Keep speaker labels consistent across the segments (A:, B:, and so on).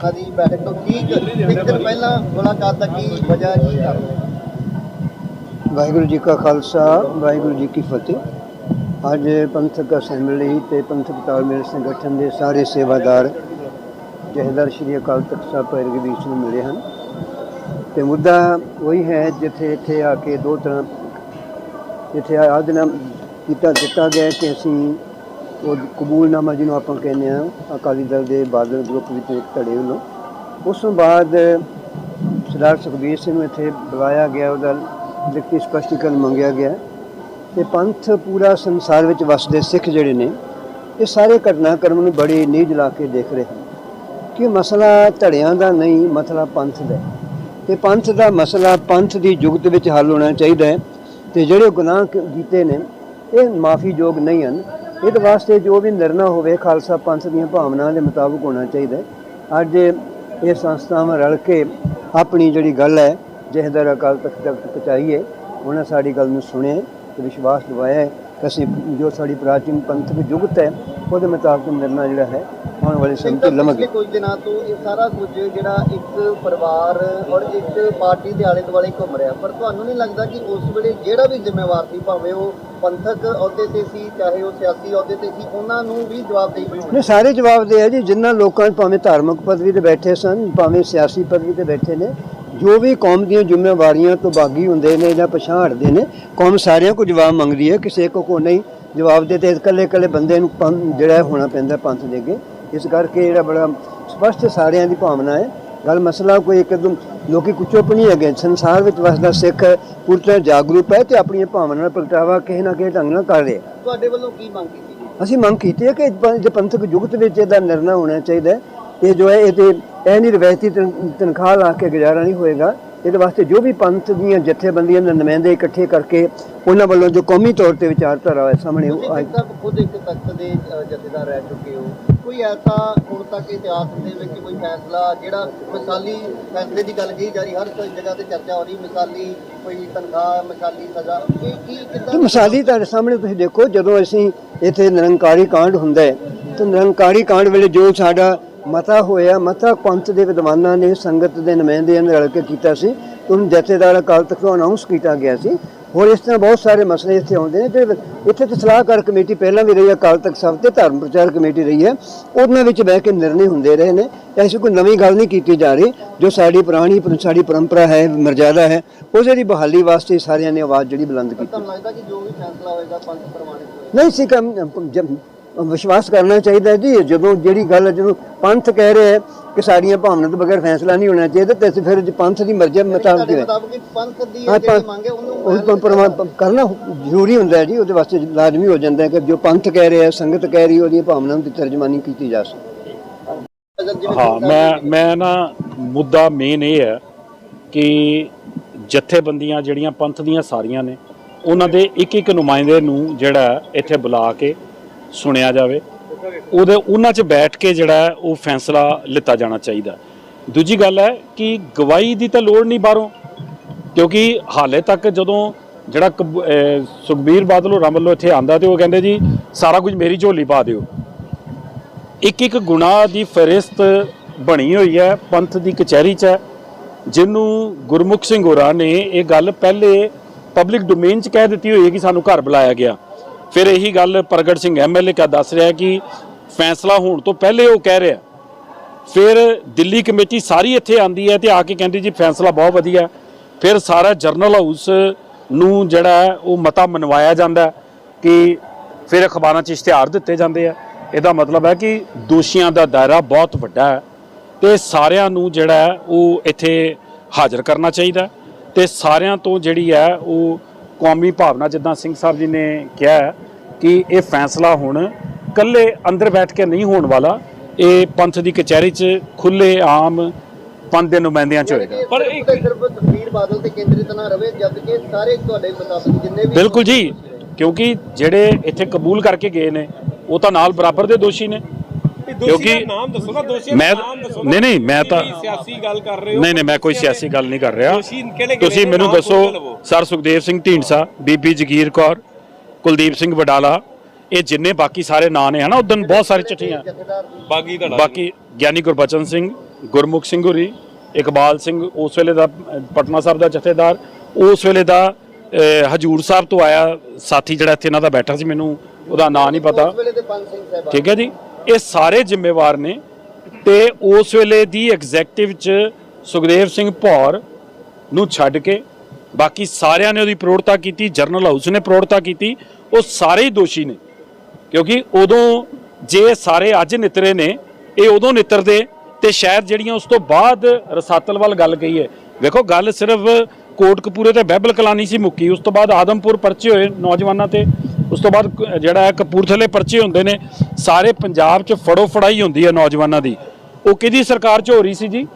A: ਦੀ ਬੈਠਕ ਤੋਂ ਠੀਕ ਇੱਕ ਦਿਨ ਪਹਿਲਾਂ ਮੁਲਾਕਾਤ ਦਾ ਕੀ ਵਜ੍ਹਾ, ਕੀ ਕਾਰਨ?
B: ਵਾਹਿਗੁਰੂ ਜੀ ਕਾ ਖਾਲਸਾ, ਵਾਹਿਗੁਰੂ ਜੀ ਕੀ ਫਤਿਹ। ਅੱਜ ਪੰਥਕ ਅਸੈਂਬਲੀ ਤੇ ਪੰਥਕ ਤਾਲਮੇਲ ਸੰਗਠਨ ਦੇ ਸਾਰੇ ਸੇਵਾਦਾਰ ਜਹਦਰ ਸ਼੍ਰੀ ਅਕਾਲ ਤਖਤ ਸਾਹਿਬ ਪੈਰਗੀ ਵਿੱਚ ਨੂੰ ਮਿਲੇ ਹਨ। ਤੇ ਮੁੱਦਾ ਉਹੀ ਹੈ ਜਿੱਥੇ ਇੱਥੇ ਆ ਕੇ ਦੋ ਤਰ੍ਹਾਂ ਇੱਥੇ ਆਦਨਾ ਕੀਤਾ ਦਿੱਤਾ ਗਿਆ ਕਿ ਅਸੀਂ ਉਹ ਕਬੂਲਨਾਮਾ ਜਿਹਨੂੰ ਆਪਾਂ ਕਹਿੰਦੇ ਆ ਅਕਾਲੀ ਦਲ ਦੇ ਬਾਦਲ ਗਰੁੱਪ ਵਿੱਚ ਇੱਕ ਧੜੇ ਵੱਲੋਂ। ਉਸ ਤੋਂ ਬਾਅਦ ਸਰਦਾਰ ਸੁਖਬੀਰ ਸਿੰਘ ਨੂੰ ਇੱਥੇ ਬੁਲਾਇਆ ਗਿਆ, ਉਹਦਾ ਲਿਖਤੀ ਸਪਸ਼ਟੀਕਰਨ ਮੰਗਿਆ ਗਿਆ। ਤੇ ਪੰਥ ਪੂਰਾ ਸੰਸਾਰ ਵਿੱਚ ਵਸਦੇ ਸਿੱਖ ਜਿਹੜੇ ਨੇ, ਇਹ ਸਾਰੇ ਘਟਨਾਕ੍ਰਮ ਨੂੰ ਬੜੀ ਨੀਝ ਲਾ ਕੇ ਦੇਖ ਰਹੇ ਹਨ। ਕਿ ਮਸਲਾ ਧੜਿਆਂ ਦਾ ਨਹੀਂ, ਮਸਲਾ ਪੰਥ ਦਾ। ਹੈ ਤੇ ਪੰਥ ਦਾ ਮਸਲਾ ਪੰਥ ਦੀ ਜੁਗਤ ਵਿੱਚ ਹੱਲ ਹੋਣਾ ਚਾਹੀਦਾ ਹੈ। ਤੇ ਜਿਹੜੇ ਗੁਨਾਹ ਕ- ਕੀਤੇ ਨੇ, ਇਹ ਮਾਫੀਯੋਗ ਨਹੀਂ ਹਨ। ਇਹਦੇ ਵਾਸਤੇ ਜੋ ਵੀ ਨਿਰਣਾ ਹੋਵੇ, ਖਾਲਸਾ ਪੰਥ ਦੀਆਂ ਭਾਵਨਾਵਾਂ ਦੇ ਮੁਤਾਬਕ ਹੋਣਾ ਚਾਹੀਦਾ ਅੱਜ ਇਹ ਸੰਸਥਾਵਾਂ ਰਲ ਕੇ ਆਪਣੀ ਜਿਹੜੀ ਗੱਲ ਹੈ ਜਹਦਰ ਅਕਾਲ ਤਖਤ ਤੱਕ ਪਹੁੰਚਾਈਏ, ਉਹਨਾਂ ਸਾਡੀ ਗੱਲ ਨੂੰ ਸੁਣਿਆ ਤੇ ਵਿਸ਼ਵਾਸ ਦਿਵਾਇਆ ਹੈ ਕਿ ਅਸੀਂ ਜੋ ਸਾਡੀ ਪ੍ਰਾਚੀਨ ਪੰਥਕ ਜੁਗਤ ਹੈ ਉਹਦੇ ਮੁਤਾਬਕ ਨਿਰਣਾ ਜਿਹੜਾ ਹੈ ਆਉਣ ਵਾਲੇ ਸਮੇਂ
A: ਪਿਛਲੇ
B: ਲਵਾਂਗੇ
A: ਕੁਝ ਦਿਨਾਂ ਤੋਂ ਇਹ ਸਾਰਾ ਕੁਝ ਜਿਹੜਾ ਇੱਕ ਪਰਿਵਾਰ ਔਰ ਇੱਕ ਪਾਰਟੀ ਦੇ ਆਲੇ ਦੁਆਲੇ ਘੁੰਮ ਰਿਹਾ। ਪਰ ਤੁਹਾਨੂੰ ਨਹੀਂ ਲੱਗਦਾ ਕਿ ਉਸ ਵੇਲੇ ਜਿਹੜਾ ਵੀ ਜ਼ਿੰਮੇਵਾਰ ਸੀ ਭਾਵੇਂ ਉਹ ਪੰਥਕ ਅਹੁਦੇ ਤੇ ਸੀ ਚਾਹੇ ਉਹ ਸਿਆਸੀ ਅਹੁਦੇ ਤੇ ਸੀ ਉਹਨਾਂ ਨੂੰ ਵੀ ਜਵਾਬਦੇਹੀ ਹੋਣੀ।
B: ਨੇ ਸਾਰੇ ਜਵਾਬ ਦੇ ਆ ਜੀ ਜਿਨ੍ਹਾਂ ਲੋਕਾਂ ਭਾਵੇਂ ਧਾਰਮਿਕ ਪਦਵੀ ਤੇ ਬੈਠੇ ਸਨ ਭਾਵੇਂ ਸਿਆਸੀ ਪਦਵੀ ਤੇ ਬੈਠੇ ਨੇ ਜੋ ਵੀ ਕੌਮ ਦੀਆਂ ਜ਼ਿੰਮੇਵਾਰੀਆਂ ਤੋਂ ਬਾਗੀ ਹੁੰਦੇ ਨੇ ਜਾਂ ਪਛਾਣਦੇ ਨੇ ਕੌਮ ਸਾਰਿਆਂ ਕੋ ਜਵਾਬ ਮੰਗਦੀ ਹੈ ਕਿਸੇ ਕੋ ਕੋ ਨਹੀਂ। ਜਵਾਬ ਦੇ ਤੇ ਇਕੱਲੇ ਇਕੱਲੇ ਬੰਦੇ ਨੂੰ ਜਿਹੜਾ ਹੋਣਾ ਪੈਂਦਾ ਪੰਥ ਦੇ ਅੱਗੇ। ਇਸ ਕਰਕੇ ਜਿਹੜਾ ਬੜਾ ਸਪਸ਼ਟ ਸਾਰਿਆਂ ਦੀ ਭਾਵਨਾ ਹੈ। ਗੱਲ ਮਸਲਾ ਕੋਈ ਇੱਕਦਮ ਲੋਕੀ ਕੁਚੁੱਪ ਨਹੀਂ ਹੈਗੇ। ਸੰਸਾਰ ਵਿੱਚ ਵਸਦਾ ਸਿੱਖ ਪੂਰੀ ਤਰ੍ਹਾਂ ਜਾਗਰੂਕ ਹੈ ਤੇ ਆਪਣੀਆਂ ਭਾਵਨਾਵਾਂ ਦਾ ਪ੍ਰਗਟਾਵਾ ਕਿਸੇ ਨਾ ਕਿਸੇ ਢੰਗ ਨਾਲ ਕਰ ਰਿਹਾ
A: ਤੁਹਾਡੇ ਵੱਲੋਂ ਕੀ ਮੰਗ ਕੀਤੀ
B: ਅਸੀਂ ਮੰਗ ਕੀਤੀ ਹੈ ਕਿ ਜੇ ਪੰਥਕ ਜੁਗਤ ਵਿੱਚ ਇਹਦਾ ਨਿਰਣਾ ਹੋਣਾ ਚਾਹੀਦਾ ਹੈ ਇਹ ਜੋ ਹੈ ਇਹ ਤੇ ਇਹ ਨਹੀਂ ਰਵਾਇਤੀ ਤਨ- ਤਨਖਾਹ ਲਾ ਕੇ ਗੁਜ਼ਾਰਾ ਨਹੀਂ ਹੋਏਗਾ। ਇਹਦੇ ਵਾਸਤੇ ਜੋ ਵੀ ਪੰਥ ਦੀਆਂ ਜਥੇਬੰਦੀਆਂ ਦੇ ਨੁਮਾਇੰਦੇ ਇਕੱਠੇ ਕਰਕੇ ਉਹਨਾਂ ਵੱਲੋਂ ਜੋ ਕੌਮੀ ਤੌਰ ਤੇ ਵਿਚਾਰਧਾਰਾ ਹੈ ਸਾਹਮਣੇ ਉਹ ਆਏ
A: ਸਭ ਖੁਦ ਇੱਕ ਤਖਤ ਦੇ ਜਥੇਦਾਰ ਰਹਿ ਚੁੱਕੇ ਹੋ। ਕੋਈ ਐਸਾ ਹੁਣ ਤੱਕ ਇਤਿਹਾਸ ਦੇ ਵਿੱਚ ਕੋਈ ਫੈਸਲਾ ਜਿਹੜਾ ਮਿਸਾਲੀ ਫੈਸਲੇ ਦੀ ਗੱਲ ਕਹੀ ਜਾ ਰਹੀ ਹਰ ਜਗ੍ਹਾ ਤੇ ਚਰਚਾ ਹੋ ਰਹੀ ਮਿਸਾਲੀ ਕੋਈ ਤਨਖਾਹ ਮਿਸਾਲੀ ਸਜ਼ਾ ਇਹ ਕੀ ਕਿੱਦਾਂ
B: ਮਿਸਾਲੀ ਤੁਹਾਡੇ ਸਾਹਮਣੇ ਤੁਸੀਂ ਦੇਖੋ ਜਦੋਂ ਅਸੀਂ ਇੱਥੇ ਨਿਰੰਕਾਰੀ ਕਾਂਡ ਹੁੰਦਾ ਹੈ ਤਾਂ ਨਿਰੰਕਾਰੀ ਕਾਂਡ ਵੇਲੇ ਜੋ ਸਾਡਾ ਮਤਾ ਹੋਇਆ ਮਤਾ ਪੰਥ ਦੇ ਵਿਦਵਾਨਾਂ ਨੇ ਸੰਗਤ ਦੇ ਨੁਮਾਇੰਦਿਆਂ ਨੇ ਰਲ ਕੇ ਕੀਤਾ ਸੀ। ਉਹਨੂੰ ਜਥੇਦਾਰ ਅਕਾਲ ਤਖਤ ਤੋਂ ਅਨਾਉਂਸ ਕੀਤਾ ਗਿਆ ਸੀ। ਹੋਰ ਇਸ ਤਰ੍ਹਾਂ ਬਹੁਤ ਸਾਰੇ ਮਸਲੇ ਇੱਥੇ ਆਉਂਦੇ ਨੇ। ਜਿਹੜੇ ਇੱਥੇ ਤੇ ਸਲਾਹਕਾਰ ਕਮੇਟੀ ਪਹਿਲਾਂ ਵੀ ਰਹੀ ਹੈ ਅਕਾਲ ਤਖਤ ਸਾਹਿਬ ਤੇ ਧਰਮ ਪ੍ਰਚਾਰ ਕਮੇਟੀ ਰਹੀ ਹੈ। ਉਹਨਾਂ ਵਿੱਚ ਬਹਿ ਕੇ ਨਿਰਣੇ ਹੁੰਦੇ ਰਹੇ ਨੇ। ਐਸੀ ਕੋਈ ਨਵੀਂ ਗੱਲ ਨਹੀਂ ਕੀਤੀ ਜਾ ਰਹੀ ਜੋ ਸਾਡੀ ਪੁਰਾਣੀ ਸਾਡੀ ਪਰੰਪਰਾ ਹੈ ਮਰਜ਼ਾਦਾ ਹੈ ਉਹਦੇ ਦੀ ਬਹਾਲੀ ਵਾਸਤੇ ਸਾਰਿਆਂ ਨੇ ਆਵਾਜ਼ ਜਿਹੜੀ ਬੁਲੰਦ ਕੀਤੀ।
A: ਤੁਹਾਨੂੰ ਲੱਗਦਾ ਕਿ ਜੋ ਵੀ ਫੈਸਲਾ ਹੋਏਗਾ ਪੰਥ ਪ੍ਰਮਾਣਿਤ ਹੋਏਗਾ?
B: ਨਹੀਂ ਸੀ ਕੰਮ ਵਿਸ਼ਵਾਸ ਕਰਨਾ ਚਾਹੀਦਾ ਹੈ ਜੀ ਜਦੋਂ ਜਿਹੜੀ ਗੱਲ ਜਦੋਂ ਪੰਥ ਕਹਿ ਰਿਹਾ ਹੈ ਕਿ ਸਾਡੀਆਂ ਭਾਵਨਾਵਾਂ ਤੋਂ ਬਗੈਰ ਫੈਸਲਾ ਨਹੀਂ ਹੋਣਾ ਚਾਹੀਦਾ ਤੇ ਅਸੀਂ ਫਿਰ ਜੇ ਪੰਥ ਦੀ ਮਰਜ਼ੀ ਮੁਤਾਬਕ ਹੈ
A: ਪੰਥ ਦੀ ਜਿਹੜੀ ਮੰਗ ਹੈ ਉਹਨੂੰ
B: ਕਰਨਾ ਜ਼ਰੂਰੀ ਹੁੰਦਾ ਹੈ ਜੀ ਉਹਦੇ ਵਾਸਤੇ ਲਾਜ਼ਮੀ ਹੋ ਜਾਂਦਾ ਹੈ ਕਿ ਜੋ ਪੰਥ ਕਹਿ ਰਿਹਾ ਸੰਗਤ ਕਹਿ ਰਹੀ ਉਹਦੀਆਂ ਭਾਵਨਾਵਾਂ ਦੀ ਤਰਜਮਾਨੀ ਕੀਤੀ ਜਾ ਸਕੇ।
C: ਹਾਂ ਮੈਂ ਮੈਂ ਨਾ ਮੁੱਦਾ ਮੇਨ ਇਹ ਹੈ ਕਿ ਜਥੇਬੰਦੀਆਂ ਜਿਹੜੀਆਂ ਪੰਥ ਦੀਆਂ ਸਾਰੀਆਂ ਨੇ ਉਹਨਾਂ ਦੇ ਇੱਕ ਇੱਕ ਨੁਮਾਇੰਦੇ ਨੂੰ ਜਿਹੜਾ ਇੱਥੇ ਬੁਲਾ ਕੇ ਸੁਣਿਆ ਜਾਵੇ, ਉਹਦੇ ਉਹਨਾਂ 'ਚ ਬੈਠ ਕੇ ਜਿਹੜਾ ਉਹ ਫੈਸਲਾ ਲਿੱਤਾ ਜਾਣਾ ਚਾਹੀਦਾ ਦੂਜੀ ਗੱਲ ਹੈ ਕਿ ਗਵਾਹੀ ਦੀ ਤਾਂ ਲੋੜ ਨਹੀਂ ਬਾਹਰੋਂ, ਕਿਉਂਕਿ ਹਾਲੇ ਤੱਕ ਜਦੋਂ ਜਿਹੜਾ ਕਬ- ਸੁਖਬੀਰ ਬਾਦਲ ਹੋਰਾਂ ਵੱਲੋਂ ਇੱਥੇ ਆਂਦਾ ਤੇ ਉਹ ਕਹਿੰਦੇ ਜੀ, ਸਾਰਾ ਕੁਝ ਮੇਰੀ ਝੋਲੀ ਪਾ ਦਿਓ। ਇੱਕ ਇੱਕ ਗੁਨਾਹ ਦੀ ਫਹਿਰਿਸਤ ਬਣੀ ਹੋਈ ਹੈ, ਪੰਥ ਦੀ ਕਚਹਿਰੀ 'ਚ ਹੈ, ਜਿਹਨੂੰ ਗੁਰਮੁਖ ਸਿੰਘ ਹੋਰਾਂ ਨੇ ਇਹ ਗੱਲ ਪਹਿਲੇ ਪਬਲਿਕ ਡੋਮੇਨ 'ਚ ਕਹਿ ਦਿੱਤੀ ਹੋਈ ਹੈ ਕਿ ਸਾਨੂੰ ਘਰ ਬੁਲਾਇਆ ਗਿਆ। ਫਿਰ ਇਹੀ ਗੱਲ ਪ੍ਰਗਟ ਸਿੰਘ ਐਮਐਲਏ ਕਾ ਦੱਸ ਰਿਹਾ ਕਿ ਫੈਸਲਾ ਹੋਣ ਤੋਂ ਪਹਿਲੇ ਉਹ ਕਹਿ ਰਿਹਾ ਫਿਰ ਦਿੱਲੀ ਕਮੇਟੀ ਸਾਰੀ ਇੱਥੇ ਆਂਦੀ ਹੈ ਤੇ ਆ ਕੇ ਕਹਿੰਦੀ ਜੀ ਫੈਸਲਾ ਬਹੁਤ ਵਧੀਆ ਫਿਰ ਸਾਰਾ ਜਰਨਲ ਹਾਊਸ ਨੂੰ ਜਿਹੜਾ ਉਹ ਮਤਾ ਮਨਵਾਇਆ ਜਾਂਦਾ ਕਿ ਫਿਰ ਅਖਬਾਰਾਂ 'ਚ ਇਸ਼ਤਿਹਾਰ ਦਿੱਤੇ ਜਾਂਦੇ ਆ। ਇਹਦਾ ਮਤਲਬ ਹੈ ਕਿ ਦੋਸ਼ੀਆਂ ਦਾ ਦਾਇਰਾ ਬਹੁਤ ਵੱਡਾ ਹੈ ਤੇ ਸਾਰਿਆਂ ਨੂੰ ਜਿਹੜਾ ਉਹ ਇੱਥੇ ਹਾਜ਼ਰ ਕਰਨਾ ਚਾਹੀਦਾ ਹੈ ਤੇ ਸਾਰਿਆਂ ਤੋਂ ਜਿਹੜੀ ਹੈ ਉਹ ਕੌਮੀ ਭਾਵਨਾ ਜਿੱਦਾਂ ਸਿੰਘ ਸਾਹਿਬ ਜੀ ਨੇ ਕਿਹਾ ਕਿ ਇਹ ਫੈਸਲਾ ਹੁਣ ਕੱਲੇ ਅੰਦਰ ਬੈਠ ਕੇ ਨਹੀਂ ਹੋਣ ਵਾਲਾ ਇਹ ਪੰਥ ਦੀ ਕਚਹਿਰੀ 'ਚ ਖੁੱਲੇ ਆਮ ਪੰਥ ਦੇ ਨੁਮਾਇੰਦਿਆਂ 'ਚ ਹੋਏਗਾ
A: ਪਰ ਇੱਕ ਸਿਰਫ ਤਕਦੀਰ ਬਾਦਲ ਤੇ ਕੇਂਦਰਿਤ ਨਾ ਰਵੇ ਜਦ ਕਿ ਸਾਰੇ ਤੁਹਾਡੇ ਮੁਤਾਬਕ ਜਿੰਨੇ ਵੀ
C: ਬਿਲਕੁਲ ਜੀ ਕਿਉਂਕਿ ਜਿਹੜੇ ਇੱਥੇ ਕਬੂਲ ਕਰਕੇ ਗਏ ਨੇ ਉਹ ਤਾਂ ਨਾਲ ਬਰਾਬਰ ਦੇ ਦੋਸ਼ੀ ਨੇ
D: ਕਿਉਂਕਿ ਨਾਮ ਦੱਸੋ ਨਾ ਦੋਸ਼ੀ ਦਾ
C: ਮੈਂ
D: ਨਾਮ ਦੱਸੋ ਨਾ
C: ਨਹੀਂ ਨਹੀਂ ਮੈਂ ਤਾਂ
D: ਸਿਆਸੀ ਗੱਲ ਕਰ ਰਹੇ ਹੋ
C: ਨਹੀਂ ਨਹੀਂ ਮੈਂ ਕੋਈ ਸਿਆਸੀ ਗੱਲ ਨਹੀਂ ਕਰ ਰਿਹਾ ਤੁਸੀਂ? ਮੈਨੂੰ ਦੱਸੋ। ਸਰ ਸੁਖਦੇਵ ਸਿੰਘ ਢੀਂਡਸਾ ਬੀਬੀ ਜਗੀਰ ਕੌਰ ਕੁਲਦੀਪ ਸਿੰਘ ਵਡਾਲਾ ਇਹ ਜਿੰਨੇ ਬਾਕੀ ਸਾਰੇ ਨਾਂ ਨੇ ਹਨਾ ਉਦੋਂ ਬਹੁਤ ਸਾਰੇ ਚਿੱਠੀਆਂ।
A: ਦੀ
D: ਬਾਗੀ ਧੜਾ
C: ਬਾਕੀ ਗਿਆਨੀ ਗੁਰਬਚਨ ਸਿੰਘ ਗੁਰਮੁਖ ਸਿੰਘ ਹੋਰੀ ਇਕਬਾਲ ਸਿੰਘ ਉਸ ਵੇਲੇ ਦਾ ਪਟਨਾ ਸਾਹਿਬ ਦਾ ਜਥੇਦਾਰ ਉਸ ਵੇਲੇ ਦਾ ਹਜੂਰ ਸਾਹਿਬ ਤੋਂ ਆਇਆ ਸਾਥੀ ਜਿਹੜਾ ਇੱਥੇ ਇਹਨਾਂ ਦਾ ਬੈਠਾ ਸੀ ਮੈਨੂੰ ਉਹਦਾ ਨਾਂ ਨਹੀਂ ਪਤਾ।
A: ਦੇ
C: ਠੀਕ ਹੈ ਜੀ? ਇਹ ਸਾਰੇ ਜ਼ਿੰਮੇਵਾਰ ਨੇ ਤੇ ਉਸ ਵੇਲੇ ਦੀ ਐਗਜ਼ੈਕਟਿਵ ਚ ਸੁਖਦੇਵ ਸਿੰਘ ਭੌਰ ਨੂੰ ਛੱਡ ਕੇ ਬਾਕੀ ਸਾਰਿਆਂ ਨੇ ਉਹਦੀ ਪ੍ਰੋੜਤਾ ਕੀਤੀ ਜਰਨਲ ਹਾਊਸ ਨੇ ਪ੍ਰੋੜਤਾ ਕੀਤੀ, ਉਹ ਸਾਰੇ ਹੀ ਦੋਸ਼ੀ ਨੇ। ਕਿਉਂਕਿ ਉਦੋਂ ਜੇ ਸਾਰੇ ਅੱਜ ਨਿਤਰੇ ਨੇ, ਇਹ ਉਦੋਂ ਨਿਤਰਦੇ ਤੇ ਸ਼ਾਇਦ ਜਿਹੜੀਆਂ ਉਸ ਤੋਂ ਬਾਅਦ ਰਸਾਤਲ ਵੱਲ ਗੱਲ ਗਈ ਹੈ ਵੇਖੋ, ਗੱਲ ਸਿਰਫ ਕੋਟਕਪੂਰੇ ਤੇ ਬਹਿਬਲ ਕਲਾਨੀ ਸੀ ਮੁੱਕੀ, ਉਸ ਤੋਂ ਬਾਅਦ ਆਦਮਪੁਰ ਪਰਚੇ ਹੋਏ ਨੌਜਵਾਨਾਂ ਤੇ, ਉਸ ਤੋਂ ਬਾਅਦ ਜਿਹੜਾ ਹੈ ਕਪੂਰਥਲੇ ਪਰਚੇ ਹੁੰਦੇ ਨੇ, ਸਾਰੇ ਪੰਜਾਬ 'ਚ ਫੜੋ ਫੜਾਈ ਹੁੰਦੀ ਹੈ ਨੌਜਵਾਨਾਂ ਦੀ। ਉਹ ਕਿਹਦੀ ਸਰਕਾਰ 'ਚ ਹੋ ਰਹੀ ਸੀ ਜੀ?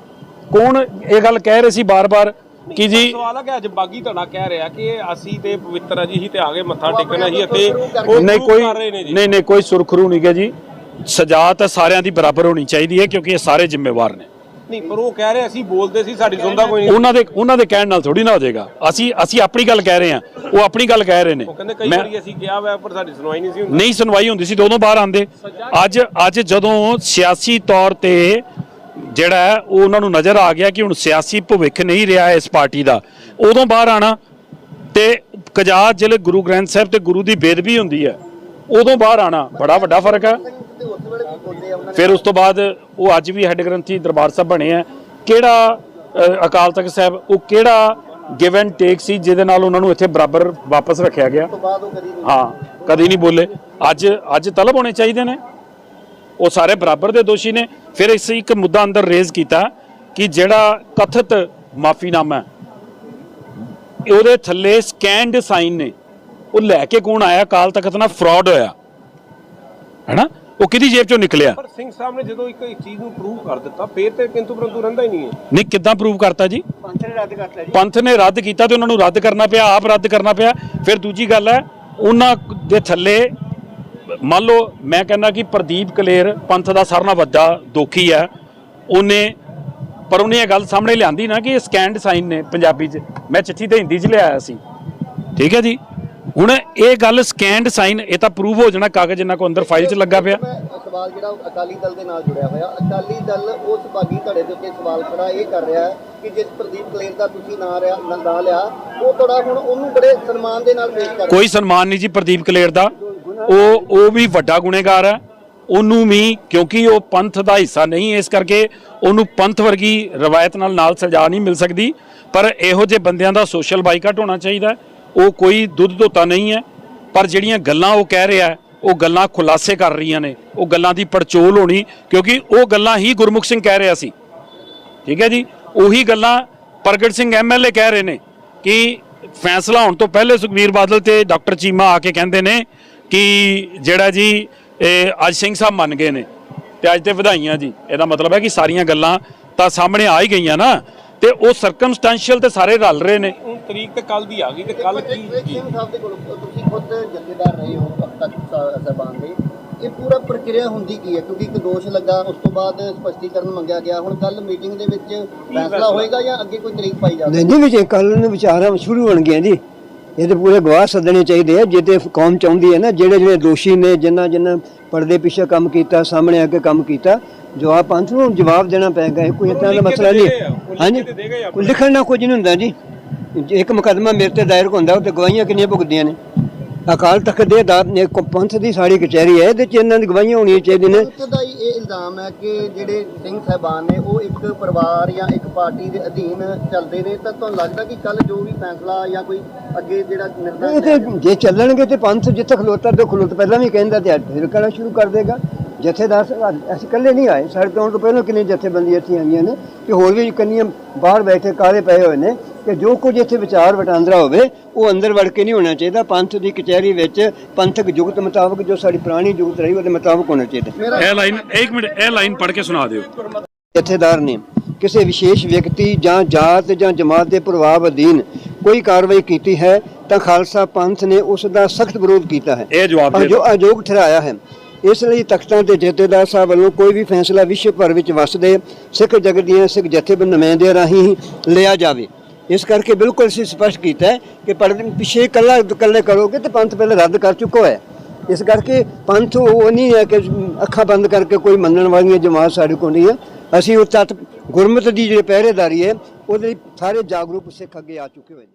C: ਕੌਣ ਇਹ ਗੱਲ ਕਹਿ ਰਹੇ ਸੀ ਬਾਰ-ਬਾਰ? ਕਿ ਜੀ
D: ਸਵਾਲ ਹੈ ਕਿ ਅੱਜ ਬਾਗੀ ਧੜਾ ਕਹਿ ਰਿਹਾ ਕਿ ਅਸੀਂ ਤੇ ਪਵਿੱਤਰ ਅਜੀ ਹੀ ਤੇ ਆ ਗਏ ਮੱਥਾ ਟੇਕਣ ਇੱਥੇ ਉਹ
C: ਨਹੀਂ ਕੋਈ
D: ਜੀ।
C: ਨਹੀਂ ਨਹੀਂ ਕੋਈ ਸੁਰਖਰੂ ਨਹੀਂ ਗੇ ਜੀ। ਸਜ਼ਾ ਤਾਂ ਸਾਰਿਆਂ ਦੀ ਬਰਾਬਰ ਹੋਣੀ ਚਾਹੀਦੀ ਹੈ ਕਿਉਂਕਿ ਇਹ ਸਾਰੇ ਜ਼ਿੰਮੇਵਾਰ ਨੇ।
D: ਨਹੀਂ ਪਰ ਉਹ ਕਹਿ ਰਹੇ ਅਸੀਂ ਬੋਲਦੇ ਸੀ ਸਾਡੀ ਸੁਣਦਾ ਕੋਈ ਨਹੀਂ।
C: ਉਹਨਾਂ ਦੇ ਉਹਨਾਂ ਦੇ ਕਹਿਣ ਨਾਲ ਥੋੜੀ ਨਾ ਹੋ ਜਾਏਗਾ। ਅਸੀਂ ਅਸੀਂ ਆਪਣੀ ਗੱਲ ਕਹਿ ਰਹੇ ਹਾਂ। ਉਹ ਆਪਣੀ ਗੱਲ ਕਹਿ ਰਹੇ ਨੇ।
D: ਉਹ ਕਹਿੰਦੇ ਕਈ
C: ਮੈਂ-
D: ਵਾਰੀ ਅਸੀਂ ਕਿਹਾ ਵਾ ਪਰ ਸਾਡੀ ਸੁਣਵਾਈ ਨਹੀਂ ਸੀ ਹੁੰਦੀ।
C: ਨਹੀਂ ਸੁਣਵਾਈ ਹੁੰਦੀ ਸੀ ਉਦੋਂ ਬਾਹਰ ਆਂਦੇ ਅੱਜ ਅੱਜ ਜਦੋਂ ਸਿਆਸੀ ਤੌਰ ਤੇ ਜਿਹੜਾ ਹੈ, ਉਹ ਉਹਨਾਂ ਨੂੰ ਨਜ਼ਰ ਆ ਗਿਆ ਕਿ ਹੁਣ ਸਿਆਸੀ ਭਵਿੱਖ ਨਹੀਂ ਰਿਹਾ ਇਸ ਪਾਰਟੀ ਦਾ। ਉਦੋਂ ਬਾਹਰ ਆਣਾ ਤੇ ਕਜਾਤ ਜਿਹੜੇ ਗੁਰੂ ਗ੍ਰੰਥ ਸਾਹਿਬ ਤੇ ਗੁਰੂ ਦੀ ਬੇਦਬੀ ਹੁੰਦੀ ਹੈ। ਉਦੋਂ ਬਾਹਰ ਆਣਾ, ਬੜਾ ਵੱਡਾ ਫ਼ਰਕ ਹੈ। ਫਿਰ ਉਸ ਤੋਂ ਬਾਅਦ ਉਹ ਅੱਜ ਵੀ ਹੈੱਡ ਗ੍ਰੰਥੀ ਦਰਬਾਰ ਸਾਹਿਬ ਬਣੇ ਆ। ਕਿਹੜਾ ਅਕਾਲ ਤਖਤ ਸਾਹਿਬ, ਉਹ ਕਿਹੜਾ ਗਿਵ ਐਂਡ ਟੇਕ ਸੀ, ਜਿਹਦੇ ਨਾਲ ਉਹਨਾਂ ਨੂੰ ਇੱਥੇ ਬਰਾਬਰ ਵਾਪਸ ਰੱਖਿਆ ਗਿਆ। ਹਾਂ, ਕਦੀ ਨਹੀਂ ਬੋਲੇ। ਅੱਜ ਅੱਜ ਤਲਬ ਹੋਣੇ ਚਾਹੀਦੇ ਨੇ। ਉਹ ਸਾਰੇ ਬਰਾਬਰ ਦੇ ਦੋਸ਼ੀ ਨੇ। ਫਿਰ ਇਸ ਇੱਕ ਮੁੱਦਾ ਅੰਦਰ ਰੇਜ਼ ਕੀਤਾ ਕਿ ਜਿਹੜਾ ਕਥਿਤ ਮਾਫੀਨਾਮਾ ਉਹਦੇ ਥੱਲੇ ਸਕੈਨਡ ਸਾਈਨ ਨੇ। ਉਹ ਲੈ ਕੇ ਕੌਣ ਆਇਆ? ਕਾਲ ਤਖਤ ਨਾਲ ਫਰਾਡ ਹੋਇਆ। ਹੈਨਾ? ਉਹ ਕਿਹਦੀ ਜੇਬ ਚੋਂ ਨਿਕਲਿਆ?
D: ਪਰ ਸਿੰਘ ਸਾਹਿਬ ਨੇ ਜਦੋਂ ਇੱਕ ਇੱਕ ਚੀਜ਼ ਨੂੰ ਪ੍ਰੂਵ ਕਰ ਦਿੱਤਾ ਫੇਰ ਤੇ ਕਿੰਤੂ ਪਰੰਤੂ ਰਹਿੰਦਾ ਹੀ ਨਹੀਂ ਹੈ।
C: ਨਹੀਂ ਕਿੱਦਾਂ ਪ੍ਰੂਵ ਕਰਤਾ ਜੀ?
B: ਪੰਥ ਨੇ ਰੱਦ ਕਰਤਾ ਜੀ।
C: ਪੰਥ ਨੇ ਰੱਦ ਕੀਤਾ ਤੇ ਉਹਨਾਂ ਨੂੰ ਰੱਦ ਕਰਨਾ ਪਿਆ ਆਪ ਰੱਦ ਕਰਨਾ ਪਿਆ। ਫਿਰ ਦੂਜੀ ਗੱਲ ਹੈ ਉਹਨਾਂ ਦੇ ਥੱਲੇ ਮੰਨ ਲਓ ਮੈਂ ਕਹਿੰਦਾ ਕਿ ਪ੍ਰਦੀਪ ਕਲੇਰ ਪੰਥ ਦਾ ਸਾਰਿਆਂ ਨਾਲੋਂ ਵੱਡਾ ਦੋਖੀ ਹੈ। ਉਹਨੇ ਪਰ ਉਹਨੇ ਇਹ ਗੱਲ ਸਾਹਮਣੇ ਲਿਆਂਦੀ ਨਾ ਕਿ ਇਹ ਸਕੈਨਡ ਸਾਈਨ ਨੇ ਪੰਜਾਬੀ 'ਚ। ਮੈਂ ਚਿੱਠੀ ਤੇ ਹਿੰਦੀ 'ਚ ਲਿਆਇਆ ਸੀ। ਠੀਕ ਹੈ ਜੀ? ਹੁਣ ਇਹ ਗੱਲ ਸਕੈਨਡ ਸਾਈਨ ਇਹ ਤਾਂ ਪ੍ਰੂਵ ਹੋ ਜਾਣਾ ਕਾਗਜ਼ ਇਹਨਾਂ ਕੋ ਅੰਦਰ ਫਾਈਲ 'ਚ ਲੱਗਾ ਪਿਆ।
A: ਸਵਾਲ ਜਿਹੜਾ ਅਕਾਲੀ ਦਲ ਦੇ ਨਾਲ ਜੁੜਿਆ ਹੋਇਆ। ਅਕਾਲੀ ਦਲ ਉਸ ਬਾਗੀ ਧੜੇ ਦੇ ਉੱਤੇ ਸਵਾਲ ਖੜਾ ਇਹ ਕਰ ਰਿਹਾ ਹੈ ਕਿ ਜਿਸ ਪ੍ਰਦੀਪ ਕਲੇਰ ਦਾ ਤੁਸੀਂ ਨਾਂ ਰਿਆ ਨਾਂ ਲਿਆ ਉਹ ਤੁਹਾਡਾ ਹੁਣ ਉਹਨੂੰ ਬੜੇ ਸਨਮਾਨ ਦੇ ਨਾਲ ਪੇਸ਼ ਕਰ
C: ਕੋਈ ਸਨਮਾਨ ਨਹੀਂ ਜੀ ਪ੍ਰਦੀਪ ਕਲੇਰ ਦਾ। ਉਹ ਉਹ ਵੀ ਵੱਡਾ ਗੁਨੇਗਾਰ ਹੈ। ਉਹਨੂੰ ਵੀ ਕਿਉਂਕਿ ਉਹ ਪੰਥ ਦਾ ਹਿੱਸਾ ਨਹੀਂ ਇਸ ਕਰਕੇ ਉਹਨੂੰ ਪੰਥ ਵਰਗੀ ਰਵਾਇਤ ਨਾਲ ਨਾਲ ਸਜ਼ਾ ਨਹੀਂ ਮਿਲ ਸਕਦੀ। ਪਰ ਇਹੋ ਜਿਹੇ ਬੰਦਿਆਂ ਦਾ ਸੋਸ਼ਲ ਬਾਈਕਾਟ ਹੋਣਾ ਚਾਹੀਦਾ ਉਹ ਕੋਈ ਦੁੱਧ ਧੋਤਾ ਨਹੀਂ ਹੈ। ਪਰ ਜਿਹੜੀਆਂ ਗੱਲਾਂ ਉਹ ਕਹਿ ਰਿਹਾ ਉਹ ਗੱਲਾਂ ਖੁਲਾਸੇ ਕਰ ਰਹੀਆਂ ਨੇ। ਉਹ ਗੱਲਾਂ ਦੀ ਪੜਚੋਲ ਹੋਣੀ, ਕਿਉਂਕਿ ਉਹ ਗੱਲਾਂ ਹੀ ਗੁਰਮੁਖ ਸਿੰਘ ਕਹਿ ਰਿਹਾ ਸੀ। ਠੀਕ ਹੈ ਜੀ? ਉਹੀ ਗੱਲਾਂ ਪ੍ਰਗਟ ਸਿੰਘ ਐਮਐਲਏ ਕਹਿ ਰਹੇ ਨੇ ਕਿ ਫੈਸਲਾ ਹੋਣ ਤੋਂ ਪਹਿਲੇ ਸੁਖਵੀਰ ਬਾਦਲ ਤੇ ਡਾਕਟਰ ਚੀਮਾ ਆ ਕੇ ਕਹਿੰਦੇ ਨੇ ਕਿ ਜਿਹੜਾ ਜੀ ਇਹ ਅੱਜ ਸਿੰਘ ਸਾਹਿਬ ਮੰਨ ਗਏ ਨੇ ਤੇ ਅੱਜ ਤੇ ਵਧਾਈਆਂ ਜੀ। ਇਹਦਾ ਮਤਲਬ ਹੈ ਕਿ ਸਾਰੀਆਂ ਗੱਲਾਂ ਤਾਂ ਸਾਹਮਣੇ ਆ ਹੀ ਗਈਆਂ ਨਾ। ਤੇ ਉਹ ਸਰਕਮਸਟੈਂਸ਼ੀਅਲ ਤੇ ਸਾਰੇ ਰਲ ਰਹੇ ਨੇ।
D: ਹੁਣ ਤਰੀਕ ਤੇ ਕੱਲ ਦੀ ਆ ਗਈ ਤੇ ਕੱਲ ਕੀ
A: ਸਿੰਘ ਸਾਹਿਬ ਦੇ ਕੋਲ ਤੁਸੀਂ ਖੁਦ ਜਥੇਦਾਰ ਰਹੇ ਹੋ ਤਖਤ ਸਾਹਿਬਾਨ ਦੇ। ਇਹ ਪੂਰਾ ਪ੍ਰਕਿਰਿਆ ਹੁੰਦੀ ਕੀ ਹੈ? ਕਿਉਂਕਿ ਇੱਕ ਦੋਸ਼ ਲੱਗਾ ਉਸ ਤੋਂ ਬਾਅਦ ਸਪਸ਼ਟੀਕਰਨ ਮੰਗਿਆ ਗਿਆ। ਹੁਣ ਕੱਲ ਮੀਟਿੰਗ ਦੇ ਵਿੱਚ ਫੈਸਲਾ ਹੋਏਗਾ ਜਾਂ ਅੱਗੇ ਕੋਈ ਤਰੀਕ ਪਾਈ ਜਾਵੇ
B: ਨਹੀਂ ਨਹੀਂ ਵਿੱਚ ਕੱਲ ਨੂੰ ਵਿਚਾਰਾਂ ਸ਼ੁਰੂ ਹੋਣਗੀਆਂ ਜੀ। ਇਹ ਤੇ ਪੂਰੇ ਗਵਾਹ ਸੱਦਣੇ ਚਾਹੀਦੇ ਆ ਜਿੱਤੇ ਕੌਮ ਚਾਹੁੰਦੀ ਹੈ ਨਾ ਜਿਹੜੇ ਜਿਹੜੇ ਦੋਸ਼ੀ ਨੇ ਜਿਨ੍ਹਾਂ ਜਿਨ੍ਹਾਂ ਪਰਦੇ ਪਿੱਛੇ ਕੰਮ ਕੀਤਾ ਸਾਹਮਣੇ ਆ ਕੇ ਕੰਮ ਕੀਤਾ ਜਵਾਬ ਪੰਥ ਨੂੰ ਜਵਾਬ ਦੇਣਾ ਪਏਗਾ ਇਹ ਕੋਈ ਇਤਨਾ ਦਾ ਮਸਲਾ ਨਹੀਂ। ਹਾਂਜੀ। ਲਿਖਣ ਨਾਲ ਕੁਝ ਨਹੀਂ ਹੁੰਦਾ ਜੀ। ਇੱਕ ਮੁਕੱਦਮਾ ਮੇਰੇ ਤੇ ਦਾਇਰ ਹੁੰਦਾ ਉਹ ਤੇ ਗਵਾਹੀਆਂ ਕਿੰਨੀਆਂ ਭੁਗਤਦੀਆਂ ਨੇ। ਅਕਾਲ ਤਖਤ ਦੇ ਦਾ ਨੇ ਪੰਥ ਦੀ ਸਾਰੀ ਕਚਹਿਰੀ ਹੈ ਇਹਦੇ ਚ ਇਹਨਾਂ ਦੀ ਗਵਾਹੀਆਂ ਹੋਣੀਆਂ ਚਾਹੀਦੀਆਂ ਨੇ।
A: ਪੰਥ ਦਾ ਹੀ ਇਹ ਇਲਜ਼ਾਮ ਹੈ ਕਿ ਜਿਹੜੇ ਸਿੰਘ ਸਾਹਿਬਾਨ ਨੇ ਉਹ ਇੱਕ ਪਰਿਵਾਰ ਜਾਂ ਇੱਕ ਪਾਰਟੀ ਦੇ ਅਧੀਨ ਚੱਲਦੇ ਨੇ। ਤਾਂ ਤੁਹਾਨੂੰ ਲੱਗਦਾ ਕਿ ਕੱਲ ਜੋ ਵੀ ਫੈਸਲਾ ਜਾਂ ਕੋਈ ਅੱਗੇ ਜਿਹੜਾ ਨਿਰਣਾ
B: ਇਹ ਤੇ ਜੇ ਚੱਲਣਗੇ ਤੇ ਪੰਥ ਜਿੱਥੇ ਖਲੋਤਾ ਤੇ ਖਲੋਤ ਪਹਿਲਾਂ ਵੀ ਕਹਿੰਦਾ ਤੇ ਅੱਜ ਫਿਰ ਕਹਿਣਾ ਸ਼ੁਰੂ ਕਰ ਦੇਗਾ। ਜਥੇਦਾਰ ਅਸੀਂ ਇਕੱਲੇ ਨਹੀਂ ਆਏ। ਸਾਡੇ ਤੋਂ ਤੋਂ ਪਹਿਲਾਂ ਕਿੰਨੇ ਜਥੇਬੰਦੀਆਂ ਇੱਥੇ ਆਈਆਂ ਨੇ ਕਿ ਹੋਰ ਵੀ ਕੰਨੀਆਂ ਬਾਹਰ ਬੈਠੇ ਕਾਲੇ ਪਏ ਹੋਏ ਨੇ। ਕਿ ਜੋ ਕੁਝ ਇੱਥੇ ਵਿਚਾਰ ਵਟਾਂਦਰਾ ਹੋਵੇ ਉਹ ਅੰਦਰ ਵੜ ਕੇ ਨਹੀਂ ਹੋਣਾ ਚਾਹੀਦਾ। ਪੰਥ ਦੀ ਕਚਹਿਰੀ ਵਿੱਚ ਪੰਥਕ ਜੁਗਤ ਮੁਤਾਬਕ ਜੋ ਸਾਡੀ ਪੁਰਾਣੀ ਜੁਗਤ ਰਹੀ ਉਹਦੇ ਮੁਤਾਬਕ ਹੋਣਾ ਚਾਹੀਦਾ।
C: ਇਹ ਲਾਈਨ ਇੱਕ ਮਿੰਟ ਇਹ ਲਾਈਨ ਪੜ੍ਹ ਕੇ ਸੁਣਾ ਦਿਓ।
B: ਜਥੇਦਾਰ ਨੇ ਕਿਸੇ ਵਿਸ਼ੇਸ਼ ਵਿਅਕਤੀ ਜਾਂ ਜਾਤ ਜਾਂ ਜਮਾਤ ਦੇ ਪ੍ਰਭਾਵ ਅਧੀਨ ਕੋਈ ਕਾਰਵਾਈ ਕੀਤੀ ਹੈ ਤਾਂ ਖਾਲਸਾ ਪੰਥ ਨੇ ਉਸ ਦਾ ਸਖਤ ਵਿਰੋਧ ਕੀਤਾ ਹੈ।
C: ਇਹ ਜਵਾਬ ਦੇ
B: ਜੋ ਅਯੋਗ ਠਹਿਰਾਇਆ ਹੈ ਇਸ ਲਈ ਤਖਤਾਂ ਤੇ ਜਥੇਦਾਰ ਸਾਹਿਬ ਵੱਲੋਂ ਕੋਈ ਵੀ ਫੈਸਲਾ ਵਿਸ਼ਵ ਭਰ ਵਿੱਚ ਵਸਦੇ ਸਿੱਖ ਜਗਤ ਦੀਆਂ ਸਿੱਖ ਜਥੇਬੰਦ ਨੁਮਾਇੰਦਿਆਂ ਰਾਹੀਂ ਲਿਆ ਜਾਵੇ। ਇਸ ਕਰਕੇ ਬਿਲਕੁਲ ਅਸੀਂ ਸਪਸ਼ਟ ਕੀਤਾ ਕਿ ਪਰਦੇ ਪਿਛੇ ਕੱਲਾ ਇਕੱਲੇ ਕਰੋਗੇ ਤੇ ਪੰਥ ਪਹਿਲੇ ਰੱਦ ਕਰ ਚੁੱਕਾ ਹੈ। ਇਸ ਕਰਕੇ ਪੰਥ ਉਹ ਨਹੀਂ ਹੈ ਕਿ ਅੱਖਾਂ ਬੰਦ ਕਰਕੇ ਕੋਈ ਮੰਨਣ ਵਾਲੀਆਂ ਜਮਾਤ ਸਾਡੇ ਕੋਲ ਨਹੀਂ ਹੈ। ਅਸੀਂ ਉਹ ਤੱਤ ਗੁਰਮਤ ਦੀ ਜਿਹੜੀ ਪਹਿਰੇਦਾਰੀ ਹੈ, ਉਹਦੇ ਲਈ ਸਾਰੇ ਜਾਗਰੂਕ ਸਿੱਖ ਅੱਗੇ ਆ ਚੁੱਕੇ ਹੋਏ